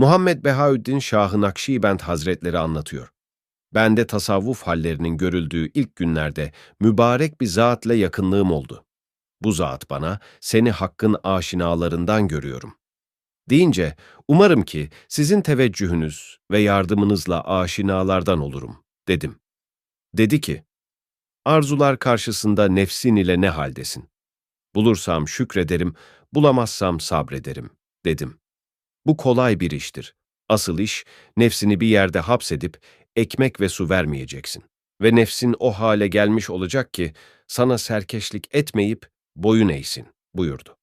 Muhammed Behaüddin Şah-ı Nakşibend Hazretleri anlatıyor. Bende tasavvuf hallerinin görüldüğü ilk günlerde mübarek bir zatla yakınlığım oldu. Bu zat bana, seni hakkın aşinalarından görüyorum. Deyince, umarım ki sizin teveccühünüz ve yardımınızla aşinalardan olurum, dedim. Dedi ki, arzular karşısında nefsin ile ne haldesin? Bulursam şükrederim, bulamazsam sabrederim, dedim. Bu kolay bir iştir. Asıl iş, nefsini bir yerde hapsedip ekmek ve su vermeyeceksin. Ve nefsin o hale gelmiş olacak ki sana serkeşlik etmeyip boyun eğsin, buyurdu.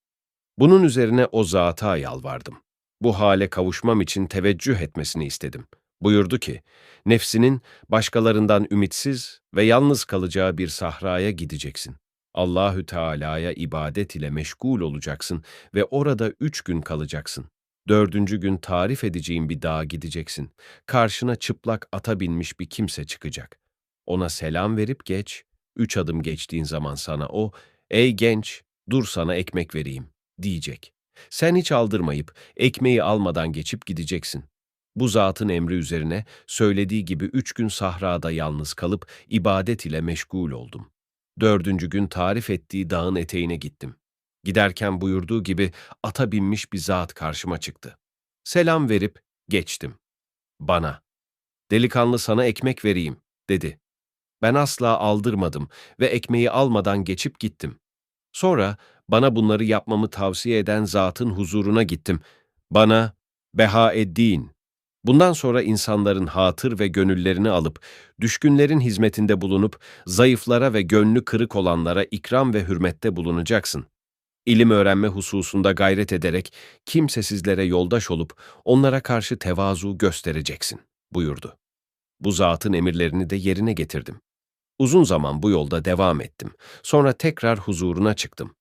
Bunun üzerine o zata yalvardım. Bu hale kavuşmam için teveccüh etmesini istedim. Buyurdu ki, nefsinin başkalarından ümitsiz ve yalnız kalacağı bir sahraya gideceksin. Allahü Teala'ya ibadet ile meşgul olacaksın ve orada üç gün kalacaksın. Dördüncü gün tarif edeceğin bir dağa gideceksin. Karşına çıplak ata binmiş bir kimse çıkacak. Ona selam verip geç. Üç adım geçtiğin zaman sana o, ''Ey genç, dur sana ekmek vereyim.'' diyecek. Sen hiç aldırmayıp ekmeği almadan geçip gideceksin. Bu zatın emri üzerine söylediği gibi üç gün sahrada yalnız kalıp ibadet ile meşgul oldum. Dördüncü gün tarif ettiği dağın eteğine gittim. Giderken buyurduğu gibi ata binmiş bir zat karşıma çıktı. Selam verip geçtim. Bana, delikanlı sana ekmek vereyim, dedi. Ben asla aldırmadım ve ekmeği almadan geçip gittim. Sonra bana bunları yapmamı tavsiye eden zatın huzuruna gittim. Bana, Behaeddin, bundan sonra insanların hatır ve gönüllerini alıp, düşkünlerin hizmetinde bulunup, zayıflara ve gönlü kırık olanlara ikram ve hürmette bulunacaksın. İlim öğrenme hususunda gayret ederek kimsesizlere yoldaş olup onlara karşı tevazu göstereceksin, buyurdu. Bu zatın emirlerini de yerine getirdim. Uzun zaman bu yolda devam ettim. Sonra tekrar huzuruna çıktım.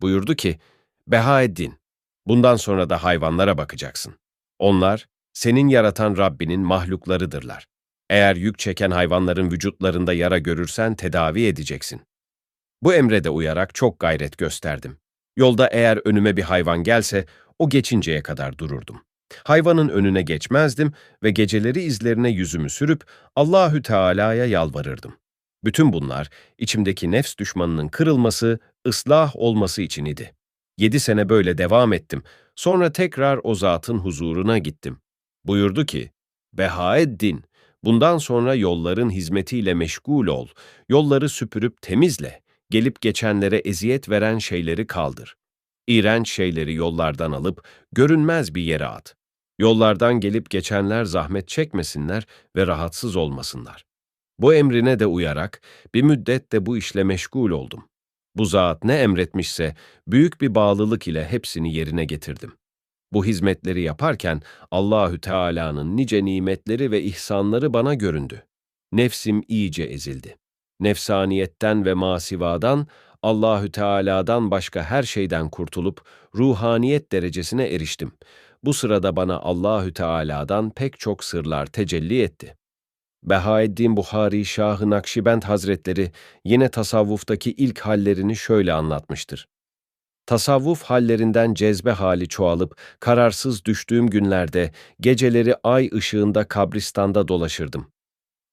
Buyurdu ki, Behaeddin, bundan sonra da hayvanlara bakacaksın. Onlar, senin yaratan Rabbinin mahluklarıdırlar. Eğer yük çeken hayvanların vücutlarında yara görürsen tedavi edeceksin. Bu emre de uyarak çok gayret gösterdim. Yolda eğer önüme bir hayvan gelse, o geçinceye kadar dururdum. Hayvanın önüne geçmezdim ve geceleri izlerine yüzümü sürüp Allahü Teala'ya yalvarırdım. Bütün bunlar içimdeki nefs düşmanının kırılması, ıslah olması için idi. Yedi sene böyle devam ettim. Sonra tekrar o zatın huzuruna gittim. Buyurdu ki, Behaeddin, bundan sonra yolların hizmetiyle meşgul ol, yolları süpürüp temizle, gelip geçenlere eziyet veren şeyleri kaldır. İğrenç şeyleri yollardan alıp görünmez bir yere at. Yollardan gelip geçenler zahmet çekmesinler ve rahatsız olmasınlar. Bu emrine de uyarak bir müddet de bu işle meşgul oldum. Bu zat ne emretmişse büyük bir bağlılık ile hepsini yerine getirdim. Bu hizmetleri yaparken Allahü Teala'nın nice nimetleri ve ihsanları bana göründü. Nefsim iyice ezildi. Nefsaniyetten ve masivadan Allahü Teala'dan başka her şeyden kurtulup ruhaniyet derecesine eriştim. Bu sırada bana Allahü Teala'dan pek çok sırlar tecelli etti. Behaeddin Buhari Şah-ı Nakşibend Hazretleri yine tasavvuftaki ilk hallerini şöyle anlatmıştır. Tasavvuf hallerinden cezbe hali çoğalıp kararsız düştüğüm günlerde geceleri ay ışığında kabristanda dolaşırdım.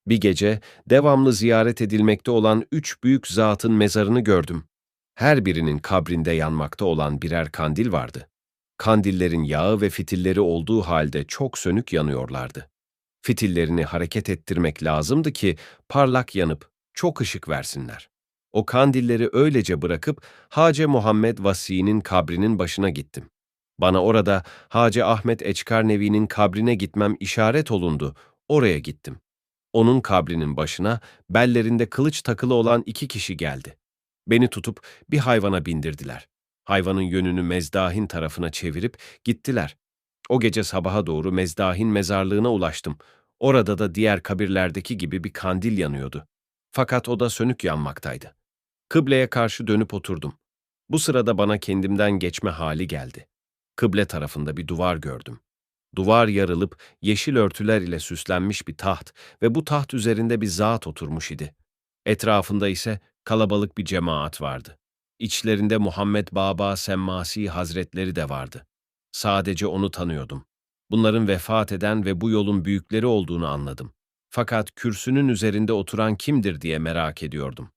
Bir gece devamlı ziyaret edilmekte olan üç büyük zatın mezarını gördüm. Her birinin kabrinde yanmakta olan birer kandil vardı. Kandillerin yağı ve fitilleri olduğu halde çok sönük yanıyorlardı. Fitillerini hareket ettirmek lazımdı ki parlak yanıp çok ışık versinler. O kandilleri öylece bırakıp Hace Muhammed Vasi'nin kabrinin başına gittim. Bana orada Hace Ahmet Eçkar Nevi'nin kabrine gitmem işaret olundu. Oraya gittim. Onun kabrinin başına bellerinde kılıç takılı olan iki kişi geldi. Beni tutup bir hayvana bindirdiler. Hayvanın yönünü Mezdahin tarafına çevirip gittiler. O gece sabaha doğru Mezdahin mezarlığına ulaştım. Orada da diğer kabirlerdeki gibi bir kandil yanıyordu. Fakat o da sönük yanmaktaydı. Kıbleye karşı dönüp oturdum. Bu sırada bana kendimden geçme hali geldi. Kıble tarafında bir duvar gördüm. Duvar yarılıp yeşil örtüler ile süslenmiş bir taht ve bu taht üzerinde bir zat oturmuş idi. Etrafında ise kalabalık bir cemaat vardı. İçlerinde Muhammed Baba Semmasi Hazretleri de vardı. Sadece onu tanıyordum. Bunların vefat eden ve bu yolun büyükleri olduğunu anladım. Fakat kürsünün üzerinde oturan kimdir diye merak ediyordum.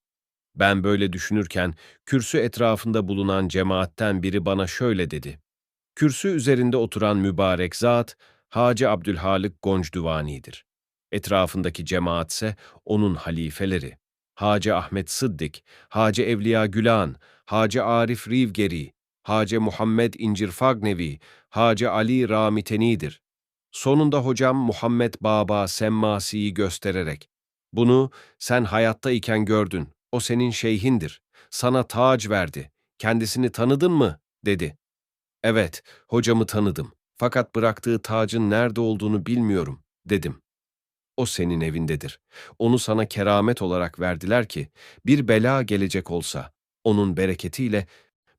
Ben böyle düşünürken kürsü etrafında bulunan cemaatten biri bana şöyle dedi. Kürsü üzerinde oturan mübarek zat Hacı Abdülhalik Goncduvani'dir. Etrafındaki cemaatse onun halifeleri. Hacı Ahmet Sıddık, Hacı Evliya Gülan, Hacı Arif Rivgeri, Hacı Muhammed İncir Fagnevi, Hacı Ali Ramiteni'dir. Sonunda hocam Muhammed Baba Semmasi'yi göstererek, bunu sen hayattayken gördün, o senin şeyhindir, sana tac verdi, kendisini tanıdın mı? dedi. Evet, hocamı tanıdım. Fakat bıraktığı tacın nerede olduğunu bilmiyorum, dedim. O senin evindedir. Onu sana keramet olarak verdiler ki, bir bela gelecek olsa, onun bereketiyle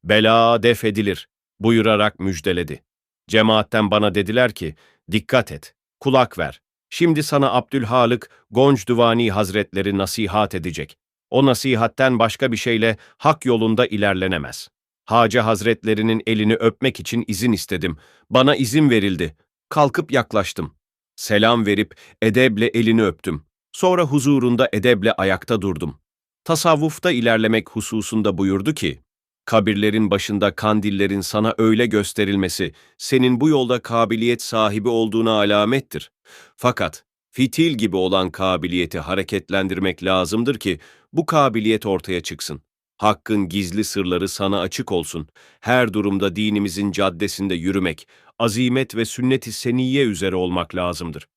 bela def edilir, buyurarak müjdeledi. Cemaatten bana dediler ki, dikkat et, kulak ver. Şimdi sana Abdülhalık Goncduvani Hazretleri nasihat edecek. O nasihatten başka bir şeyle hak yolunda ilerlenemez. Hacı Hazretlerinin elini öpmek için izin istedim. Bana izin verildi. Kalkıp yaklaştım. Selam verip edeble elini öptüm. Sonra huzurunda edeble ayakta durdum. Tasavvufta ilerlemek hususunda buyurdu ki, kabirlerin başında kandillerin sana öyle gösterilmesi, senin bu yolda kabiliyet sahibi olduğuna alamettir. Fakat fitil gibi olan kabiliyeti hareketlendirmek lazımdır ki bu kabiliyet ortaya çıksın. Hakkın gizli sırları sana açık olsun. Her durumda dinimizin caddesinde yürümek, azimet ve sünnet-i seniyye üzere olmak lazımdır.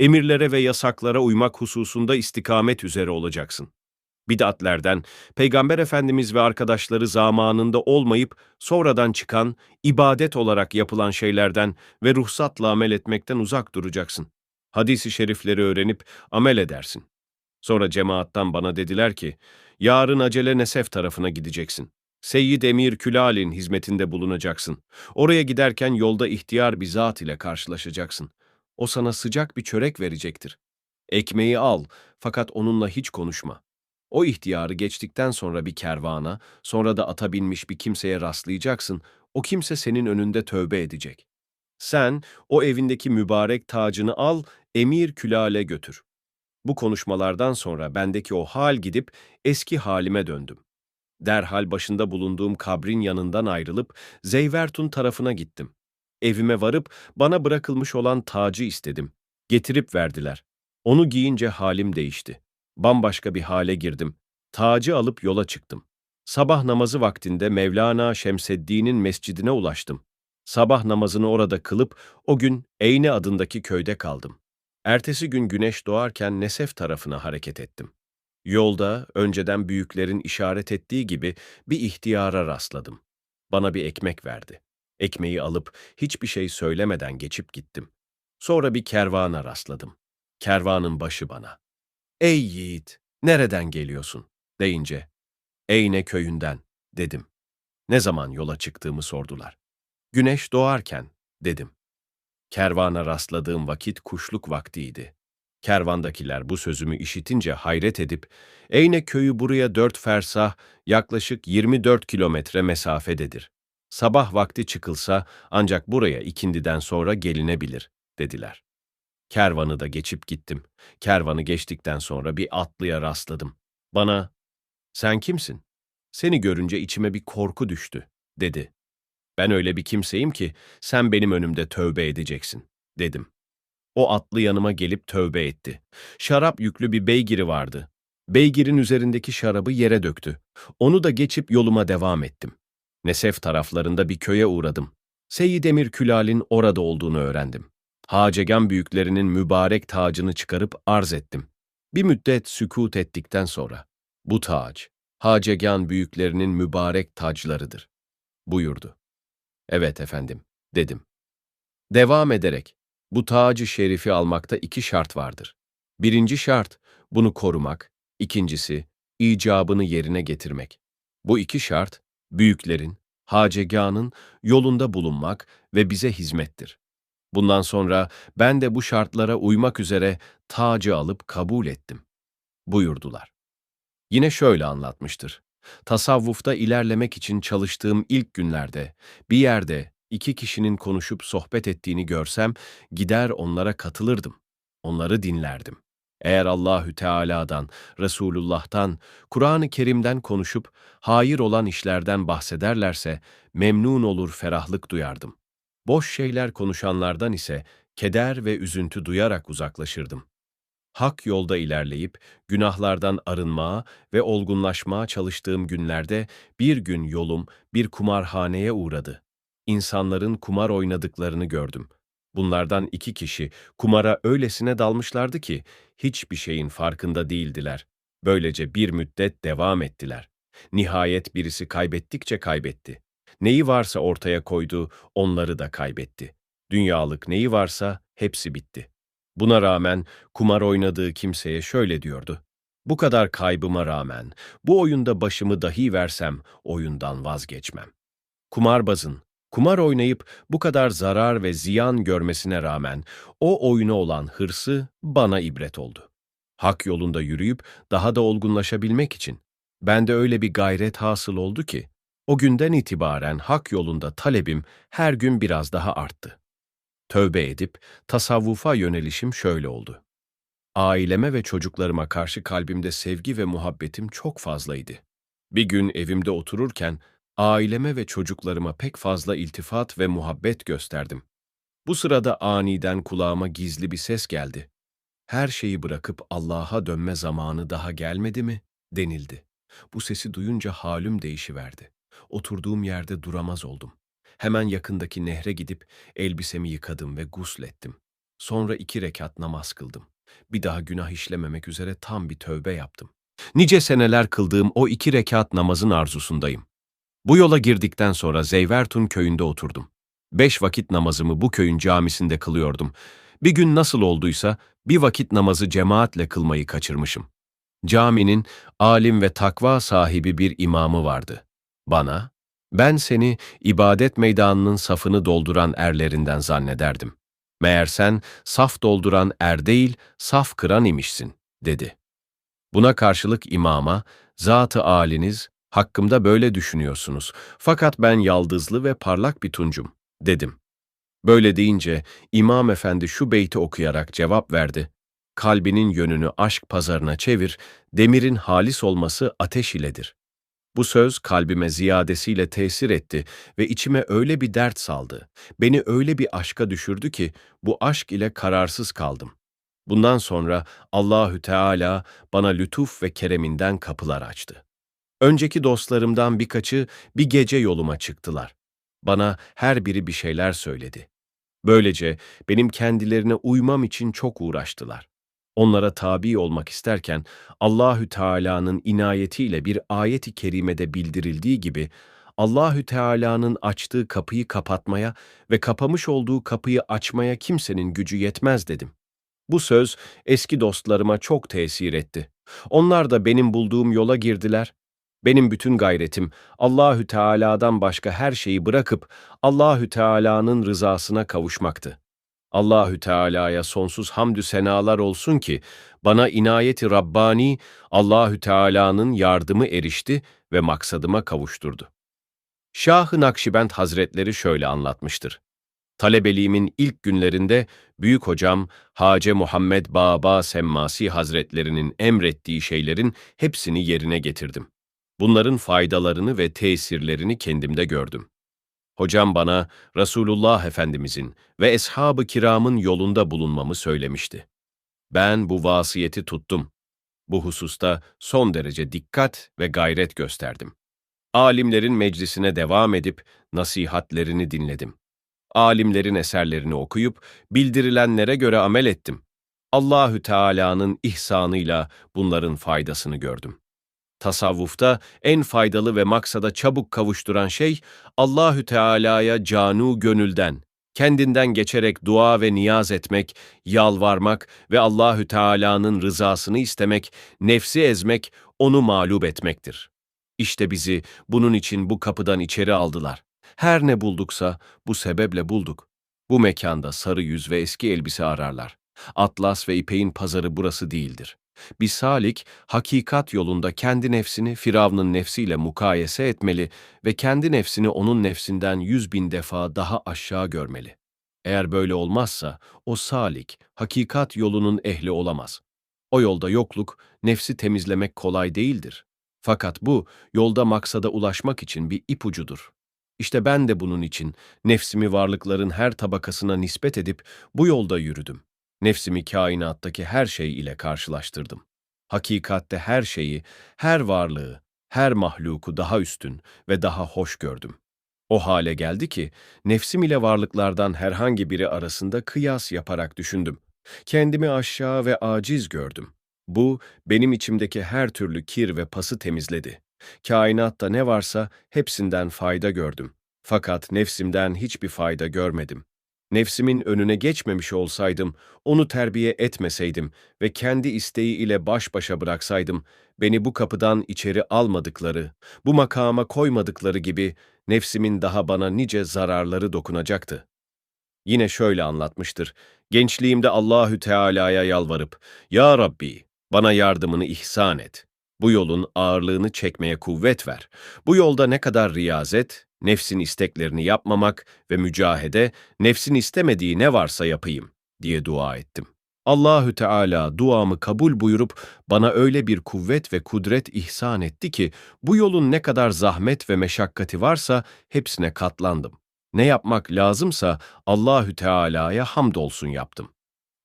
Emirlere ve yasaklara uymak hususunda istikamet üzere olacaksın. Bidatlerden, Peygamber Efendimiz ve arkadaşları zamanında olmayıp sonradan çıkan, ibadet olarak yapılan şeylerden ve ruhsatla amel etmekten uzak duracaksın. Hadis-i şerifleri öğrenip amel edersin. Sonra cemaattan bana dediler ki, yarın acele Nesef tarafına gideceksin. Seyyid Emir Külal'in hizmetinde bulunacaksın. Oraya giderken yolda ihtiyar bir zat ile karşılaşacaksın. O sana sıcak bir çörek verecektir. Ekmeği al fakat onunla hiç konuşma. O ihtiyarı geçtikten sonra bir kervana, sonra da ata binmiş bir kimseye rastlayacaksın. O kimse senin önünde tövbe edecek. Sen o evindeki mübarek tacını al, Emir Külal'e götür. Bu konuşmalardan sonra bendeki o hal gidip eski halime döndüm. Derhal başında bulunduğum kabrin yanından ayrılıp Zeyvertun tarafına gittim. Evime varıp bana bırakılmış olan tacı istedim. Getirip verdiler. Onu giyince halim değişti. Bambaşka bir hale girdim. Tacı alıp yola çıktım. Sabah namazı vaktinde Mevlana Şemseddin'in mescidine ulaştım. Sabah namazını orada kılıp o gün Eyne adındaki köyde kaldım. Ertesi gün güneş doğarken Nesef tarafına hareket ettim. Yolda önceden büyüklerin işaret ettiği gibi bir ihtiyara rastladım. Bana bir ekmek verdi. Ekmeği alıp hiçbir şey söylemeden geçip gittim. Sonra bir kervana rastladım. Kervanın başı bana. Ey yiğit, nereden geliyorsun? deyince, Eyne köyünden, dedim. Ne zaman yola çıktığımı sordular. Güneş doğarken, dedim. Kervana rastladığım vakit kuşluk vaktiydi. Kervandakiler bu sözümü işitince hayret edip, Eyne köyü buraya dört fersah, yaklaşık 24 kilometre mesafededir. Sabah vakti çıkılsa ancak buraya ikindiden sonra gelinebilir, dediler. Kervanı da geçip gittim. Kervanı geçtikten sonra bir atlıya rastladım. Bana, sen kimsin? Seni görünce içime bir korku düştü, dedi. Ben öyle bir kimseyim ki sen benim önümde tövbe edeceksin, dedim. O atlı yanıma gelip tövbe etti. Şarap yüklü bir beygiri vardı. Beygirin üzerindeki şarabı yere döktü. Onu da geçip yoluma devam ettim. Nesef taraflarında bir köye uğradım. Seyyid Emir Külal'in orada olduğunu öğrendim. Hacegan büyüklerinin mübarek tacını çıkarıp arz ettim. Bir müddet sükut ettikten sonra, bu tac, Hacegan büyüklerinin mübarek taclarıdır, buyurdu. Evet efendim, dedim. Devam ederek, bu tacı şerifi almakta iki şart vardır. Birinci şart, bunu korumak, ikincisi, icabını yerine getirmek. Bu iki şart, büyüklerin, haceganın yolunda bulunmak ve bize hizmettir. Bundan sonra ben de bu şartlara uymak üzere tacı alıp kabul ettim. Buyurdular. Yine şöyle anlatmıştır. Tasavvufta ilerlemek için çalıştığım ilk günlerde bir yerde İki kişinin konuşup sohbet ettiğini görsem gider onlara katılırdım. Onları dinlerdim. Eğer Allahü Teala'dan, Resulullah'tan, Kur'an-ı Kerim'den konuşup hayır olan işlerden bahsederlerse memnun olur, ferahlık duyardım. Boş şeyler konuşanlardan ise keder ve üzüntü duyarak uzaklaşırdım. Hak yolda ilerleyip günahlardan arınmaya ve olgunlaşmaya çalıştığım günlerde bir gün yolum bir kumarhaneye uğradı. İnsanların kumar oynadıklarını gördüm. Bunlardan iki kişi kumara öylesine dalmışlardı ki hiçbir şeyin farkında değildiler. Böylece bir müddet devam ettiler. Nihayet birisi kaybettikçe kaybetti. Neyi varsa ortaya koydu, onları da kaybetti. Dünyalık neyi varsa hepsi bitti. Buna rağmen kumar oynadığı kimseye şöyle diyordu. Bu kadar kaybıma rağmen bu oyunda başımı dahi versem oyundan vazgeçmem. Kumarbazın kumar oynayıp bu kadar zarar ve ziyan görmesine rağmen o oyuna olan hırsı bana ibret oldu. Hak yolunda yürüyüp daha da olgunlaşabilmek için bende öyle bir gayret hasıl oldu ki o günden itibaren hak yolunda talebim her gün biraz daha arttı. Tövbe edip tasavvufa yönelişim şöyle oldu. Aileme ve çocuklarıma karşı kalbimde sevgi ve muhabbetim çok fazlaydı. Bir gün evimde otururken aileme ve çocuklarıma pek fazla iltifat ve muhabbet gösterdim. Bu sırada aniden kulağıma gizli bir ses geldi. Her şeyi bırakıp Allah'a dönme zamanı daha gelmedi mi? denildi. Bu sesi duyunca halim değişiverdi. Oturduğum yerde duramaz oldum. Hemen yakındaki nehre gidip elbisemi yıkadım ve guslettim. Sonra iki rekat namaz kıldım. Bir daha günah işlememek üzere tam bir tövbe yaptım. Nice seneler kıldığım o iki rekat namazın arzusundayım. Bu yola girdikten sonra Zeyvertun köyünde oturdum. Beş vakit namazımı bu köyün camisinde kılıyordum. Bir gün nasıl olduysa bir vakit namazı cemaatle kılmayı kaçırmışım. Caminin alim ve takva sahibi bir imamı vardı. Bana, ben seni ibadet meydanının safını dolduran erlerinden zannederdim. Meğer sen saf dolduran er değil, saf kıran imişsin, dedi. Buna karşılık imama, zatı aliniz, hakkımda böyle düşünüyorsunuz. Fakat ben yaldızlı ve parlak bir tuncum, dedim. Böyle deyince imam efendi şu beyti okuyarak cevap verdi. Kalbinin yönünü aşk pazarına çevir, demirin halis olması ateş iledir. Bu söz kalbime ziyadesiyle tesir etti ve içime öyle bir dert saldı. Beni öyle bir aşka düşürdü ki bu aşk ile kararsız kaldım. Bundan sonra Allahü Teala bana lütuf ve kereminden kapılar açtı. Önceki dostlarımdan birkaçı bir gece yoluma çıktılar. Bana her biri bir şeyler söyledi. Böylece benim kendilerine uymam için çok uğraştılar. Onlara tabi olmak isterken Allahü Teala'nın inayetiyle bir ayet-i kerimede bildirildiği gibi Allahü Teala'nın açtığı kapıyı kapatmaya ve kapamış olduğu kapıyı açmaya kimsenin gücü yetmez dedim. Bu söz eski dostlarıma çok tesir etti. Onlar da benim bulduğum yola girdiler. Benim bütün gayretim Allahü Teala'dan başka her şeyi bırakıp Allahü Teala'nın rızasına kavuşmaktı. Allahü Teala'ya sonsuz hamdü senalar olsun ki bana inayeti Rabbani Allahü Teala'nın yardımı erişti ve maksadıma kavuşturdu. Şah-ı Nakşibend Hazretleri şöyle anlatmıştır. Talebeliğimin ilk günlerinde büyük hocam Hace Muhammed Baba Semmasi Hazretlerinin emrettiği şeylerin hepsini yerine getirdim. Bunların faydalarını ve tesirlerini kendimde gördüm. Hocam bana Resulullah Efendimizin ve eshab-ı kiramın yolunda bulunmamı söylemişti. Ben bu vasiyeti tuttum. Bu hususta son derece dikkat ve gayret gösterdim. Alimlerin meclisine devam edip nasihatlerini dinledim. Alimlerin eserlerini okuyup bildirilenlere göre amel ettim. Allahü Teala'nın ihsanıyla bunların faydasını gördüm. Tasavvufta en faydalı ve maksada çabuk kavuşturan şey Allahü Teala'ya canu gönülden, kendinden geçerek dua ve niyaz etmek, yalvarmak ve Allahü Teala'nın rızasını istemek, nefsi ezmek, onu mağlup etmektir. İşte bizi bunun için bu kapıdan içeri aldılar. Her ne bulduksa bu sebeple bulduk. Bu mekanda sarı yüz ve eski elbise ararlar. Atlas ve ipeğin pazarı burası değildir. Bir salik, hakikat yolunda kendi nefsini Firavun'un nefsiyle mukayese etmeli ve kendi nefsini onun nefsinden yüz bin defa daha aşağı görmeli. Eğer böyle olmazsa, o salik, hakikat yolunun ehli olamaz. O yolda yokluk, nefsi temizlemek kolay değildir. Fakat bu, yolda maksada ulaşmak için bir ipucudur. İşte ben de bunun için nefsimi varlıkların her tabakasına nispet edip bu yolda yürüdüm. Nefsimi kainattaki her şey ile karşılaştırdım. Hakikatte her şeyi, her varlığı, her mahluku daha üstün ve daha hoş gördüm. O hale geldi ki, nefsim ile varlıklardan herhangi biri arasında kıyas yaparak düşündüm. Kendimi aşağı ve aciz gördüm. Bu, benim içimdeki her türlü kir ve pası temizledi. Kainatta ne varsa hepsinden fayda gördüm. Fakat nefsimden hiçbir fayda görmedim. Nefsimin önüne geçmemiş olsaydım, onu terbiye etmeseydim ve kendi isteği ile baş başa bıraksaydım, beni bu kapıdan içeri almadıkları, bu makama koymadıkları gibi nefsimin daha bana nice zararları dokunacaktı. Yine şöyle anlatmıştır. Gençliğimde Allahü Teala'ya yalvarıp, Ya Rabbi, bana yardımını ihsan et. Bu yolun ağırlığını çekmeye kuvvet ver. Bu yolda ne kadar riyazet, nefsin isteklerini yapmamak ve mücahede, nefsin istemediği ne varsa yapayım diye dua ettim. Allahü Teala duamı kabul buyurup bana öyle bir kuvvet ve kudret ihsan etti ki bu yolun ne kadar zahmet ve meşakkati varsa hepsine katlandım. Ne yapmak lazımsa Allahü Teala'ya hamdolsun yaptım.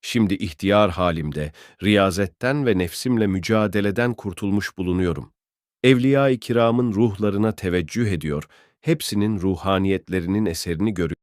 Şimdi ihtiyar halimde riyazetten ve nefsimle mücadeleden kurtulmuş bulunuyorum. Evliya-i kiramın ruhlarına teveccüh ediyor, hepsinin ruhaniyetlerinin eserini görüyorum.